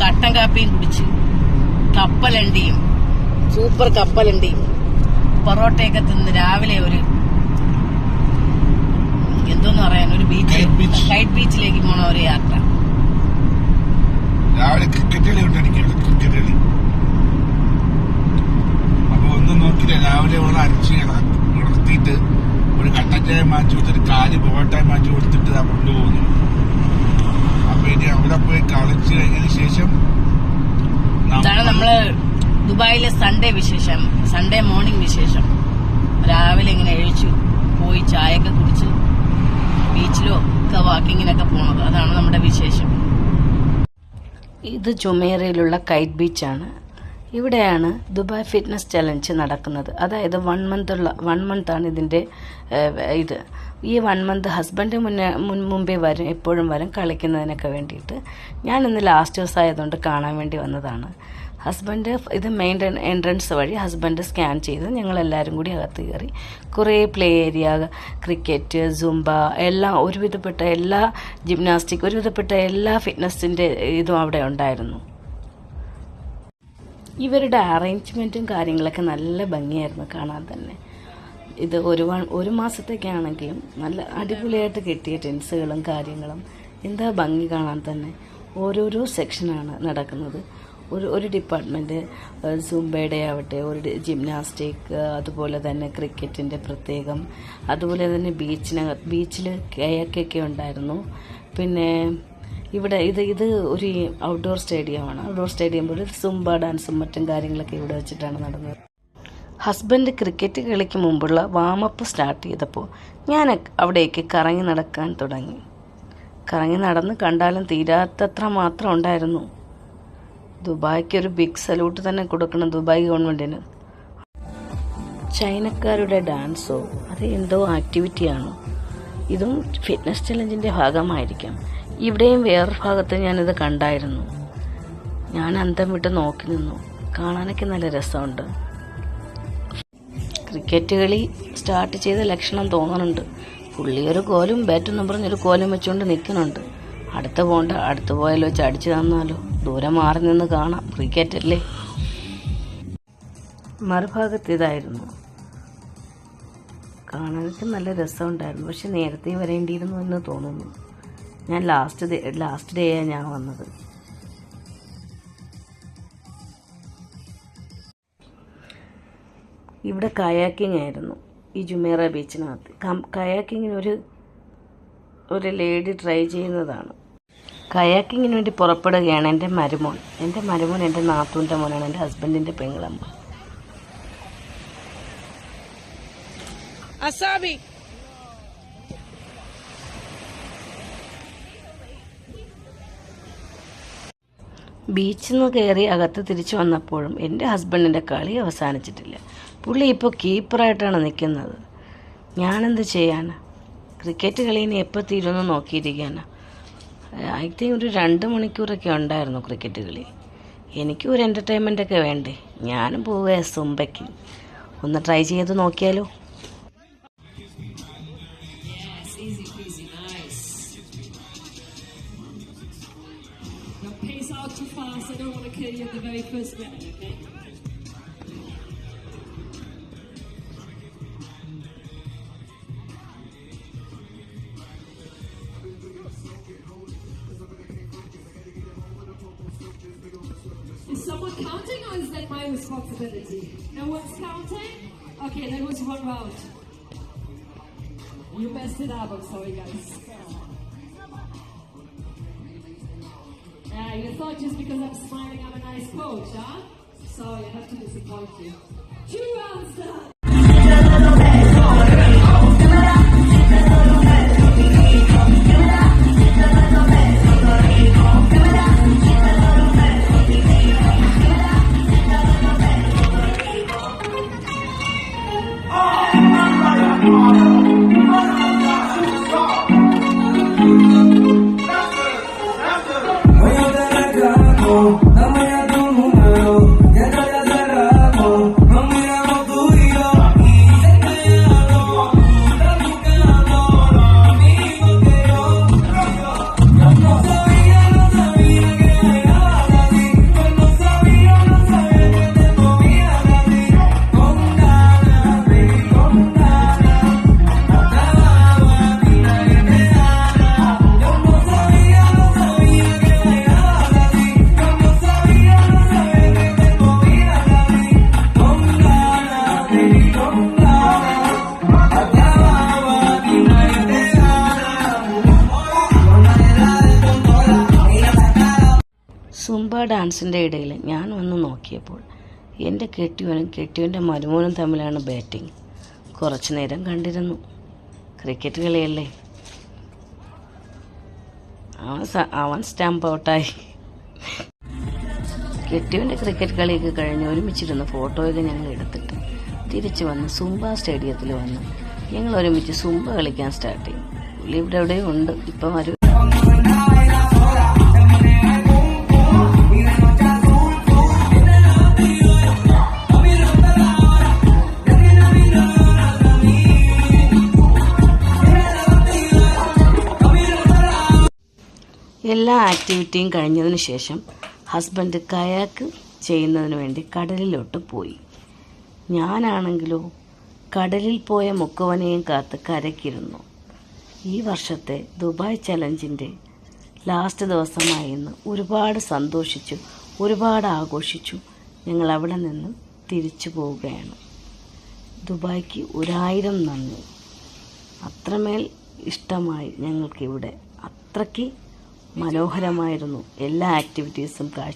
കട്ടൻ കാപ്പിയും കുടിച്ച് കപ്പലണ്ടിയും സൂപ്പർ കപ്പലണ്ടിയും പൊറോട്ടയൊക്കെ തിന്ന് രാവിലെ ഒരു എന്തോന്ന് പറയാൻ ഒരു ബീച്ച് ഹൈറ്റ്. കൈറ്റ് ബീച്ചിലേക്ക് പോണ ഒരു യാത്ര. രാവിലെ ക്രിക്കറ്റ് കളി കൊണ്ടടിക്കുന്നത് ക്രിക്കറ്റ് കളി. അപ്പൊ ഒന്നും നോക്കില്ല രാവിലെ ഉള്ള അരച്ച് ഒരു കട്ടച്ചായ മാറ്റി കൊടുത്തിട്ട് കാൽ പൊറോട്ടായ മാറ്റി കൊടുത്തിട്ട് കൊണ്ടുപോകുന്നു അവിടെ പോയി കളിച്ച് കഴിഞ്ഞതിന് ശേഷം ഇതാണ് നമ്മൾ ദുബായിലെ സൺഡേ വിശേഷം. സൺഡേ മോർണിംഗ് വിശേഷം. രാവിലെ ഇങ്ങനെ എഴിച്ചു പോയി ചായയൊക്കെ കുടിച്ച് ബീച്ചിലോ ഒക്കെ വാക്കിങ്ങിനൊക്കെ പോണത്. അതാണ് നമ്മുടെ വിശേഷം. ഇത് ജുമേറയിലുള്ള കൈറ്റ് ബീച്ചാണ് ഇവിടെയാണ് ദുബായ് ഫിറ്റ്നസ് ചലഞ്ച് നടക്കുന്നത്. അതായത് വൺ ഉള്ള വൺ മന്താണ് ഇതിന്റെ ഇത്. ഈ വൺ മന്ത് ഹസ്ബൻഡ് മുന്നേ മുൻ മുമ്പേ വരും എപ്പോഴും വരും കളിക്കുന്നതിനൊക്കെ വേണ്ടിയിട്ട്. ഞാൻ ഇന്ന് ലാസ്റ്റ് ദിവസം ആയതുകൊണ്ട് കാണാൻ വേണ്ടി വന്നതാണ്. ഹസ്ബൻഡ് ഇത് മെയിൻ എൻട്രൻസ് വഴി ഹസ്ബൻഡ് സ്കാൻ ചെയ്ത് ഞങ്ങളെല്ലാവരും കൂടി അകത്ത് കയറി. കുറേ പ്ലേ ഏരിയ ക്രിക്കറ്റ് സുംബ എല്ലാം ഒരുവിധപ്പെട്ട എല്ലാ ജിംനാസ്റ്റിക് ഒരുവിധപ്പെട്ട എല്ലാ ഫിറ്റ്നസിന്റെ ഇതും അവിടെ ഉണ്ടായിരുന്നു. ഇവരുടെ അറേഞ്ച്മെന്റും കാര്യങ്ങളൊക്കെ നല്ല ഭംഗിയായിരുന്നു കാണാൻ തന്നെ. ഇത് ഒരു ഒരു മാസത്തേക്കാണെങ്കിലും നല്ല അടിപൊളിയായിട്ട് കിട്ടിയ ടെൻസുകളും കാര്യങ്ങളും എന്താ ഭംഗി കാണാൻ തന്നെ. ഓരോരോ സെക്ഷനാണ് നടക്കുന്നത്. ഒരു ഒരു ഡിപ്പാർട്ട്മെന്റ് സുംബയുടെ ആവട്ടെ ഒരു ജിംനാസ്റ്റിക് അതുപോലെ തന്നെ ക്രിക്കറ്റിന്റെ പ്രത്യേകം അതുപോലെ തന്നെ ബീച്ചിനകത്ത് ബീച്ചിൽ കയക്കൊക്കെ ഉണ്ടായിരുന്നു. പിന്നെ ഇവിടെ ഇത് ഇത് ഒരു ഔട്ട്ഡോർ സ്റ്റേഡിയമാണ് ഔട്ട്ഡോർ സ്റ്റേഡിയം പോലെ സുംബ ഡാൻസും മറ്റും കാര്യങ്ങളൊക്കെ ഇവിടെ വെച്ചിട്ടാണ് നടന്നത്. ഹസ്ബൻഡ് ക്രിക്കറ്റ് കളിക്ക് മുമ്പുള്ള വാമപ്പ് സ്റ്റാർട്ട് ചെയ്തപ്പോൾ ഞാൻ അവിടേക്ക് കറങ്ങി നടക്കാൻ തുടങ്ങി. കറങ്ങി നടന്ന് കണ്ടാലും തീരാത്തത്ര മാത്രം ഉണ്ടായിരുന്നു. ദുബായ്ക്ക് ഒരു ബിഗ് സല്യൂട്ട് തന്നെ കൊടുക്കണം ദുബായ് ഗവൺമെന്റിന് ചൈനക്കാരുടെ ഡാൻസോ അത് എന്തോ ആക്ടിവിറ്റിയാണോ ഇതും ഫിറ്റ്നസ് ചലഞ്ചിന്റെ ഭാഗമായിരിക്കാം. ഇവിടെയും വേറൊരു ഭാഗത്ത് ഞാനിത് കണ്ടായിരുന്നു. ഞാൻ അന്തം വിട്ട് നോക്കി നിന്നു. കാണാനൊക്കെ നല്ല രസമുണ്ട്. ക്രിക്കറ്റ് കളി സ്റ്റാർട്ട് ചെയ്ത ലക്ഷണം തോന്നുന്നുണ്ട് പുള്ളി ഒരു കോലും ബാറ്റും നമ്പർ പറഞ്ഞൊരു കോലും വെച്ചുകൊണ്ട് നിൽക്കുന്നുണ്ട് അടുത്ത് പോണ്ട അടുത്ത് പോയാലോ വെച്ച് അടിച്ചു തന്നാലോ. ദൂരെ മാറി നിന്ന് കാണാം. ക്രിക്കറ്റ് അല്ലേ? മറുഭാഗത്ത് ഇതായിരുന്നു. കാണാനൊക്കെ നല്ല രസമുണ്ടായിരുന്നു. പക്ഷെ നേരത്തെ വരേണ്ടിയിരുന്നു എന്ന് തോന്നുന്നു. ഞാൻ ലാസ്റ്റ് ഡേ ലാസ്റ്റ് ഡേ ആണ് ഞാൻ വന്നത്. ഇവിടെ കയാക്കിംഗ് ആയിരുന്നു. ഈ ജുമേറ ബീച്ചിനകത്ത് കയാക്കിങ്ങിന് ഒരു ഒരു ലേഡി ട്രൈ ചെയ്യുന്നതാണ്. കയാക്കിങ്ങിന് വേണ്ടി പുറപ്പെടുകയാണ് എന്റെ മരുമോൻ. എന്റെ മരുമോൻ എന്റെ നാത്തൂന്റെ മോനാണ്. എന്റെ ഹസ്ബൻഡിന്റെ പെങ്ങളമ്മ. അസാബി ബീച്ചിൽ നിന്ന് കയറി അകത്ത് തിരിച്ചു വന്നപ്പോഴും എന്റെ ഹസ്ബൻഡിന്റെ കളി അവസാനിച്ചിട്ടില്ല. പുള്ളി ഇപ്പോൾ കീപ്പറായിട്ടാണ് നിൽക്കുന്നത്. ഞാനെന്ത് ചെയ്യാൻ ക്രിക്കറ്റ് കളി ഇനി എപ്പോൾ തീരുമെന്ന് നോക്കിയിരിക്കാനാണ് ഐ തിങ്ക് ഒരു രണ്ട് മണിക്കൂറൊക്കെ ഉണ്ടായിരുന്നു ക്രിക്കറ്റ് കളി. എനിക്കും ഒരു എന്റർടൈൻമെന്റ് ഒക്കെ വേണ്ടേ? ഞാനും പോവുക സുംബയ്ക്ക്. ഒന്ന് ട്രൈ ചെയ്ത് നോക്കിയാലോ? Is someone counting or is that my responsibility? No one's counting? Okay, that was one round. You messed it up, I'm sorry guys. Yeah, you thought just because I'm smiling I'm a nice coach, huh? Sorry, I have to disappoint you. Two rounds done! Zumba ഡാൻസിന്റെ ഇടയിൽ ഞാൻ വന്ന് നോക്കിയപ്പോൾ എന്റെ കെട്ടിയവനും കെട്ടിയവന്റെ മരുമോനും തമ്മിലാണ് batting. കുറച്ചു നേരം കണ്ടിരുന്നു. ക്രിക്കറ്റ് കളിയല്ലേ? അവൻ അവൻ സ്റ്റാമ്പ് ഔട്ടായി കെട്ടിയവന്റെ ക്രിക്കറ്റ് കളിയൊക്കെ കഴിഞ്ഞ് ഒരുമിച്ചിരുന്ന ഫോട്ടോയൊക്കെ ഞങ്ങൾ എടുത്തിട്ട് തിരിച്ചു വന്ന് സുംബ സ്റ്റേഡിയത്തിൽ വന്ന് ഞങ്ങൾ ഒരുമിച്ച് സുംബ കളിക്കാൻ സ്റ്റാർട്ട് ചെയ്യും ഇവിടെ എവിടെയോ ഉണ്ട്. ഇപ്പം വരും. എല്ലാ ആക്ടിവിറ്റിയും കഴിഞ്ഞതിന് ശേഷം ഹസ്ബൻഡ് കയാക്ക് ചെയ്യുന്നതിന് വേണ്ടി കടലിലോട്ട് പോയി. ഞാനാണെങ്കിലോ കടലിൽ പോയ മുക്കുവനെയും കാത്ത് കരക്കിരുന്നു ഈ വർഷത്തെ ദുബായ് ചലഞ്ചിന്റെ ലാസ്റ്റ് ദിവസമായിരുന്നു ഒരുപാട് സന്തോഷിച്ചു ഒരുപാട് ആഘോഷിച്ചു. ഞങ്ങൾ അവിടെ നിന്ന് തിരിച്ചു പോവുകയാണ്. ദുബായ്ക്ക് ഒരായിരം നന്ദി. അത്രമേൽ ഇഷ്ടമായി ഞങ്ങൾക്കിവിടെ. അത്രയ്ക്ക് മനോഹരമായിരുന്നു എല്ലാ ആക്ടിവിറ്റീസും കാഴ്ച